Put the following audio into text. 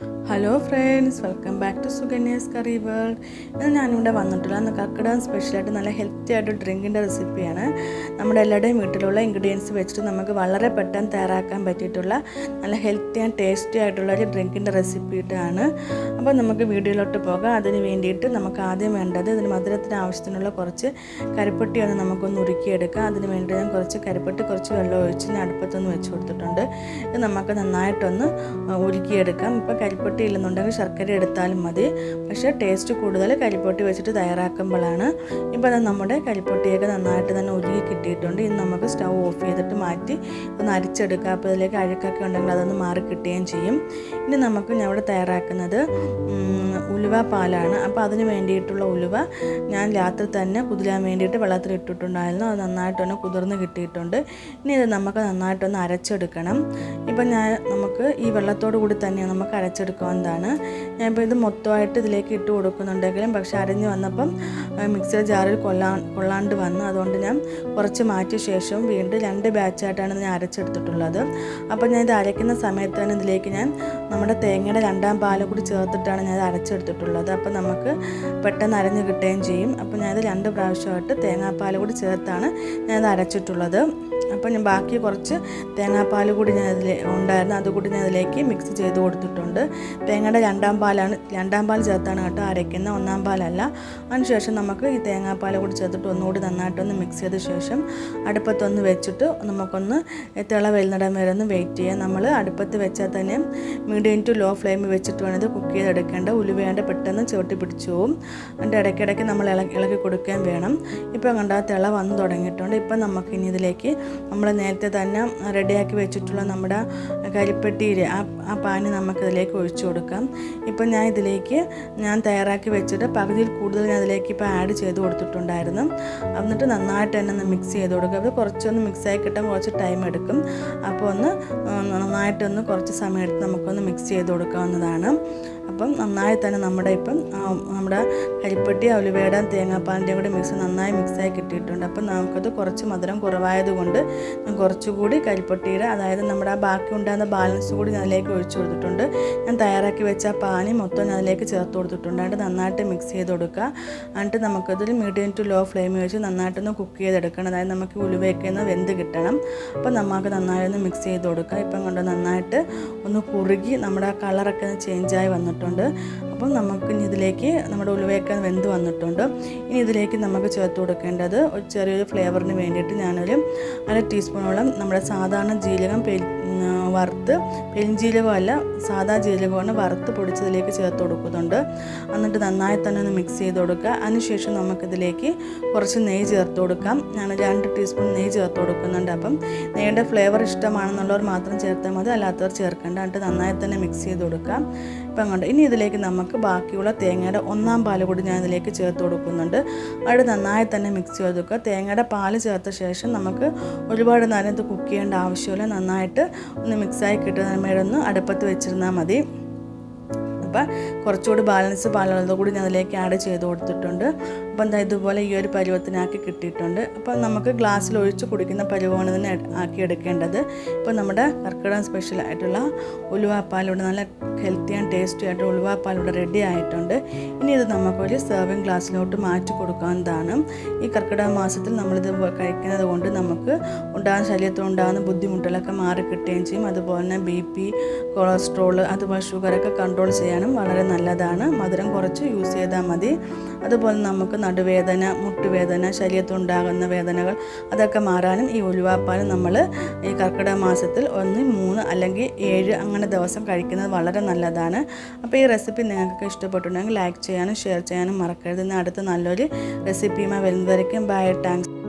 Hello friends welcome back to Suganya's curry world ഇന്ന് ഞാനിവിടെ വന്നിട്ടുള്ള കർക്കിടകം സ്പെഷ്യലായിട്ട് നല്ല ഹെൽത്തി ആയിട്ട് ഡ്രിങ്കിന്റെ റെസിപ്പിയാണ് നമ്മുടെ എല്ലാവരുടെയും വീട്ടിലുള്ള ഇൻഗ്രീഡിയൻസ് വെച്ചിട്ട് നമുക്ക് വളരെ പെട്ടെന്ന് തയ്യാറാക്കാൻ പറ്റിയിട്ടുള്ള നല്ല ഹെൽത്തി ആൻഡ് ടേസ്റ്റി ആയിട്ടുള്ള ഒരു ഡ്രിങ്കിന്റെ റെസിപ്പിയിട്ടാണ് അപ്പോൾ നമുക്ക് വീഡിയോയിലോട്ട് പോകാം. അതിന് വേണ്ടിയിട്ട് നമുക്ക് ആദ്യം വേണ്ടത് ഇതിന് മധുരത്തിന് ആവശ്യത്തിനുള്ള കുറച്ച് കരിപ്പട്ടി ഒന്ന് നമുക്കൊന്ന് ഉരുക്കിയെടുക്കാം. അതിന് വേണ്ടി ഞാൻ കുറച്ച് കരിപ്പട്ടി കുറച്ച് വെള്ളം ഒഴിച്ച് ഞാൻ അടുപ്പത്തൊന്ന് വെച്ച് കൊടുത്തിട്ടുണ്ട്. ഇത് നമുക്ക് നന്നായിട്ടൊന്ന് ഉരുക്കിയെടുക്കാം. ഇപ്പോൾ കരിപ്പൊട്ടി ഇല്ലെന്നുണ്ടെങ്കിൽ ശർക്കര എടുത്താലും മതി. പക്ഷേ ടേസ്റ്റ് കൂടുതൽ കരിപ്പൊട്ടി വെച്ചിട്ട് തയ്യാറാക്കുമ്പോഴാണ് ഇപ്പോൾ അത് നമ്മുടെ കരിപ്പൊട്ടിയൊക്കെ നന്നായിട്ട് തന്നെ ഒരുങ്ങി കിട്ടിയിട്ടുണ്ട്. ഇനി നമുക്ക് സ്റ്റൗ ഓഫ് ചെയ്തിട്ട് മാറ്റി ഒന്ന് അരിച്ചെടുക്കുക അപ്പോൾ ഇതിലേക്ക് അഴുക്കൊക്കെ ഉണ്ടെങ്കിൽ അതൊന്ന് മാറി കിട്ടുകയും ചെയ്യും. ഇനി നമുക്ക് ഞാൻ ഇവിടെ തയ്യാറാക്കുന്നത് ഉലുവ പാലാണ്. അപ്പോൾ അതിന് വേണ്ടിയിട്ടുള്ള ഉലുവ ഞാൻ രാത്രി തന്നെ കുതിരാൻ വേണ്ടിയിട്ട് വെള്ളത്തിൽ ഇട്ടിട്ടുണ്ടായിരുന്നു. അത് നന്നായിട്ടൊന്ന് കുതിർന്ന് കിട്ടിയിട്ടുണ്ട്. ഇനി ഇത് നമുക്ക് നന്നായിട്ടൊന്ന് അരച്ചെടുക്കണം. ഇപ്പം ഞാൻ നമുക്ക് ഈ വെള്ളത്തോടു കൂടി തന്നെ നമുക്ക് അരച്ചെടുക്കാവുന്നതാണ്. ഞാനിപ്പോൾ ഇത് മൊത്തമായിട്ട് ഇതിലേക്ക് ഇട്ട് കൊടുക്കുന്നുണ്ടെങ്കിലും പക്ഷെ അരഞ്ഞ് വന്നപ്പം മിക്സർ ജാറിൽ കൊള്ളാ കൊള്ളാണ്ട് വന്നു അതുകൊണ്ട് ഞാൻ കുറച്ച് മാറ്റിയ ശേഷം വീണ്ടും രണ്ട് ബാച്ചായിട്ടാണ് ഞാൻ അരച്ചെടുത്തിട്ടുള്ളത്. അപ്പോൾ ഞാൻ ഇത് അരയ്ക്കുന്ന സമയത്ത് തന്നെ ഇതിലേക്ക് ഞാൻ നമ്മുടെ തേങ്ങയുടെ രണ്ടാം പാലും കൂടി ചേർത്തിട്ടാണ് ഞാൻ ഇത് അരച്ചെടുത്തിട്ടുള്ളത്. അപ്പോൾ നമുക്ക് പെട്ടെന്ന് അരഞ്ഞ് കിട്ടുകയും ചെയ്യും. അപ്പോൾ ഞാനിത് രണ്ട് പ്രാവശ്യമായിട്ട് തേങ്ങാപ്പാൽ കൂടി ചേർത്താണ് ഞാനത് അരച്ചിട്ടുള്ളത്. അപ്പോൾ ഞാൻ ബാക്കി കുറച്ച് തേങ്ങാപ്പാൽ കൂടി ഞാൻ അതിൽ ഉണ്ടായിരുന്നു. അതുകൂടി ഞാൻ അതിലേക്ക് മിക്സ് ചെയ്ത് കൊടുത്തിട്ടുണ്ട്. തേങ്ങയുടെ രണ്ടാം പാലാണ് രണ്ടാം പാൽ ചേർത്താണ് കേട്ടോ അരയ്ക്കുന്ന ഒന്നാം പാലല്ല. അതിനുശേഷം നമുക്ക് ഈ തേങ്ങാപ്പാൽ കൂടി ചേർത്തിട്ട് ഒന്നുകൂടി നന്നായിട്ടൊന്ന് മിക്സ് ചെയ്ത ശേഷം അടുപ്പത്തൊന്ന് വെച്ചിട്ട് നമുക്കൊന്ന് തിള വരുന്നിടം വരെ ഒന്ന് വെയിറ്റ് ചെയ്യാം. നമ്മൾ അടുപ്പത്ത് വെച്ചാൽ തന്നെ മീഡിയം ടു ലോ ഫ്ലെയിം വെച്ചിട്ട് വേണം ഇത് കുക്ക് ചെയ്തെടുക്കേണ്ട. ഉലുവേണ്ട പെട്ടെന്ന് ചവിട്ടി പിടിച്ചു പോവും. അതിന്റെ ഇടയ്ക്കിടയ്ക്ക് നമ്മൾ ഇളക്കി ഇളക്കി കൊടുക്കുകയും വേണം. ഇപ്പം കണ്ട തിള വന്ന് തുടങ്ങിയിട്ടുണ്ട്. ഇപ്പം നമുക്ക് ഇനി ഇതിലേക്ക് നമ്മൾ നേരത്തെ തന്നെ റെഡിയാക്കി വെച്ചിട്ടുള്ള നമ്മുടെ കരിപ്പെട്ടിയിൽ ആ ആ പാന് നമുക്കിതിലേക്ക് ഒഴിച്ചു കൊടുക്കാം. ഇപ്പം ഞാൻ ഇതിലേക്ക് ഞാൻ തയ്യാറാക്കി വെച്ചിട്ട് പകുതിയിൽ കൂടുതൽ ഞാൻ അതിലേക്ക് ഇപ്പോൾ ആഡ് ചെയ്ത് കൊടുത്തിട്ടുണ്ടായിരുന്നു. എന്നിട്ട് നന്നായിട്ട് തന്നെ ഒന്ന് മിക്സ് ചെയ്ത് കൊടുക്കുക. അത് കുറച്ചൊന്ന് മിക്സായി കിട്ടാൻ കുറച്ച് ടൈം എടുക്കും. അപ്പോൾ ഒന്ന് നന്നായിട്ടൊന്ന് കുറച്ച് സമയം എടുത്ത് നമുക്കൊന്ന് മിക്സ് ചെയ്ത് കൊടുക്കാവുന്നതാണ്. അപ്പം നന്നായി തന്നെ നമ്മുടെ ഇപ്പം നമ്മുടെ കരിപ്പെട്ടി അവലുവേട തേങ്ങാപ്പാലിന്റെ കൂടി മിക്സ് നന്നായി മിക്സായി കിട്ടിയിട്ടുണ്ട്. അപ്പം നമുക്കത് കുറച്ച് മധുരം കുറവായതുകൊണ്ട് ഞാൻ കുറച്ചുകൂടി കരിപ്പെട്ടിയുടെ അതായത് നമ്മുടെ ആ ബാക്കി ഉണ്ടാകുന്ന ബാലൻസ് കൂടി അതിലേക്ക് ഒഴിച്ചു കൊടുത്തിട്ടുണ്ട്. ഞാൻ തയ്യാറാക്കി വെച്ച ആ പാനി മൊത്തം ഞാൻ അതിലേക്ക് ചേർത്ത് കൊടുത്തിട്ടുണ്ട്. എന്നിട്ട് നന്നായിട്ട് മിക്സ് ചെയ്ത് കൊടുക്കുക. എന്നിട്ട് നമുക്കതിൽ മീഡിയം ടു ലോ ഫ്ലെയിമിൽ വെച്ച് നന്നായിട്ടൊന്ന് കുക്ക് ചെയ്തെടുക്കണം. അതായത് നമുക്ക് ഉലുവയൊക്കെ വെന്ത് കിട്ടണം. അപ്പം നമുക്ക് നന്നായി ഒന്ന് മിക്സ് ചെയ്ത് കൊടുക്കുക. ഇപ്പം കൊണ്ട് നന്നായിട്ട് ഒന്ന് കുറുകി നമ്മുടെ കളറൊക്കെ ഒന്ന് ചേഞ്ചായി വന്നിട്ടുണ്ട്. അപ്പം നമുക്ക് ഇനി ഇതിലേക്ക് നമ്മുടെ ഉലുവയൊക്കെ വെന്ത് വന്നിട്ടുണ്ട്. ഇനി ഇതിലേക്ക് നമുക്ക് ചേർത്ത് കൊടുക്കേണ്ടത് ഒരു ചെറിയൊരു ഫ്ലേവറിന് വേണ്ടിയിട്ട് ഞാനൊരു അര ടീസ്പൂണോളം നമ്മുടെ സാധാരണ ജീരകം വറുത്ത് പെരിഞ്ജീരകമല്ല സാധാ ജീരകമാണ് വറുത്ത് പൊടിച്ചതിലേക്ക് ചേർത്ത് കൊടുക്കുന്നുണ്ട്. എന്നിട്ട് നന്നായി തന്നെ ഒന്ന് മിക്സ് ചെയ്ത് കൊടുക്കുക. അതിനുശേഷം നമുക്കിതിലേക്ക് കുറച്ച് നെയ്യ് ചേർത്ത് കൊടുക്കാം. ഞാൻ രണ്ട് ടീസ്പൂൺ നെയ്യ് ചേർത്ത് കൊടുക്കുന്നുണ്ട്. അപ്പം നെയ്യുടെ ഫ്ലേവർ ഇഷ്ടമാണെന്നുള്ളവർ മാത്രം ചേർത്താൽ മതി. അല്ലാത്തവർ ചേർക്കേണ്ട. എന്നിട്ട് നന്നായി തന്നെ മിക്സ് ചെയ്ത് കൊടുക്കാം ഇപ്പം അങ്ങോട്ട് ഇനി ഇതിലേക്ക് നമുക്ക് ബാക്കിയുള്ള തേങ്ങയുടെ ഒന്നാം പാൽ കൂടി ഞാൻ ഇതിലേക്ക് ചേർത്ത് കൊടുക്കുന്നുണ്ട്. അവിടെ നന്നായി തന്നെ മിക്സ് ചെയ്ത് കൊടുക്കുക. തേങ്ങയുടെ പാൽ ചേർത്ത ശേഷം നമുക്ക് ഒരുപാട് നേരം ഇത് കുക്ക് ചെയ്യേണ്ട ആവശ്യമില്ല. നന്നായിട്ട് ഒന്ന് മിക്സായി കിട്ടുന്ന മേടൊന്ന് അടുപ്പത്ത് വെച്ചിരുന്നാൽ മതി. അപ്പം കുറച്ചുകൂടി ബാലൻസ് പാലുള്ളത് കൂടി ഞാൻ അതിലേക്ക് ആഡ് ചെയ്ത് കൊടുത്തിട്ടുണ്ട്. അപ്പം എന്താ ഇതുപോലെ ഈ ഒരു പരുവത്തിനാക്കി കിട്ടിയിട്ടുണ്ട്. അപ്പം നമുക്ക് ഗ്ലാസ്സിൽ ഒഴിച്ച് കുടിക്കുന്ന പരുവമാണ് തന്നെ ആക്കി എടുക്കേണ്ടത്. ഇപ്പം നമ്മുടെ കർക്കിടകം സ്പെഷ്യൽ ആയിട്ടുള്ള ഉലുവാപ്പാലൂടെ നല്ല ഹെൽത്തി ആൻഡ് ടേസ്റ്റി ആയിട്ട് ഉലുവാപ്പാലൂടെ റെഡി ആയിട്ടുണ്ട്. ഇനി ഇത് നമുക്കൊരു സെർവിങ് ഗ്ലാസ്സിലോട്ട് മാറ്റി കൊടുക്കാവുന്നതാണ്. ഈ കർക്കിടക മാസത്തിൽ നമ്മളിത് കഴിക്കുന്നത് കൊണ്ട് നമുക്ക് ഉണ്ടാകുന്ന ശരീരത്തിൽ ഉണ്ടാകുന്ന ബുദ്ധിമുട്ടുകളൊക്കെ മാറി കിട്ടുകയും ചെയ്യും. അതുപോലെ തന്നെ ബി പി കൊളസ്ട്രോൾ അതുപോലെ ഷുഗറൊക്കെ കൺട്രോൾ ചെയ്യാനും വളരെ നല്ലതാണ്. മധുരം കുറച്ച് യൂസ് ചെയ്താൽ മതി. അതുപോലെ നമുക്ക് നടുവേദന മുട്ടുവേദന ശരീരത്തുണ്ടാകുന്ന വേദനകൾ അതൊക്കെ മാറാനും ഈ ഉലുവാപ്പാൽ നമ്മൾ ഈ കർക്കിടക മാസത്തിൽ ഒന്ന് മൂന്ന് അല്ലെങ്കിൽ ഏഴ് അങ്ങനെ ദിവസം കഴിക്കുന്നത് വളരെ നല്ലതാണ്. അപ്പോൾ ഈ റെസിപ്പി നിങ്ങൾക്ക് ഇഷ്ടപ്പെട്ടിട്ടുണ്ടെങ്കിൽ ലൈക്ക് ചെയ്യാനും ഷെയർ ചെയ്യാനും മറക്കരുത്. അടുത്ത നല്ലൊരു റെസിപ്പിയുമായി വരുന്നതായിരിക്കും ബൈ താങ്ക്സ്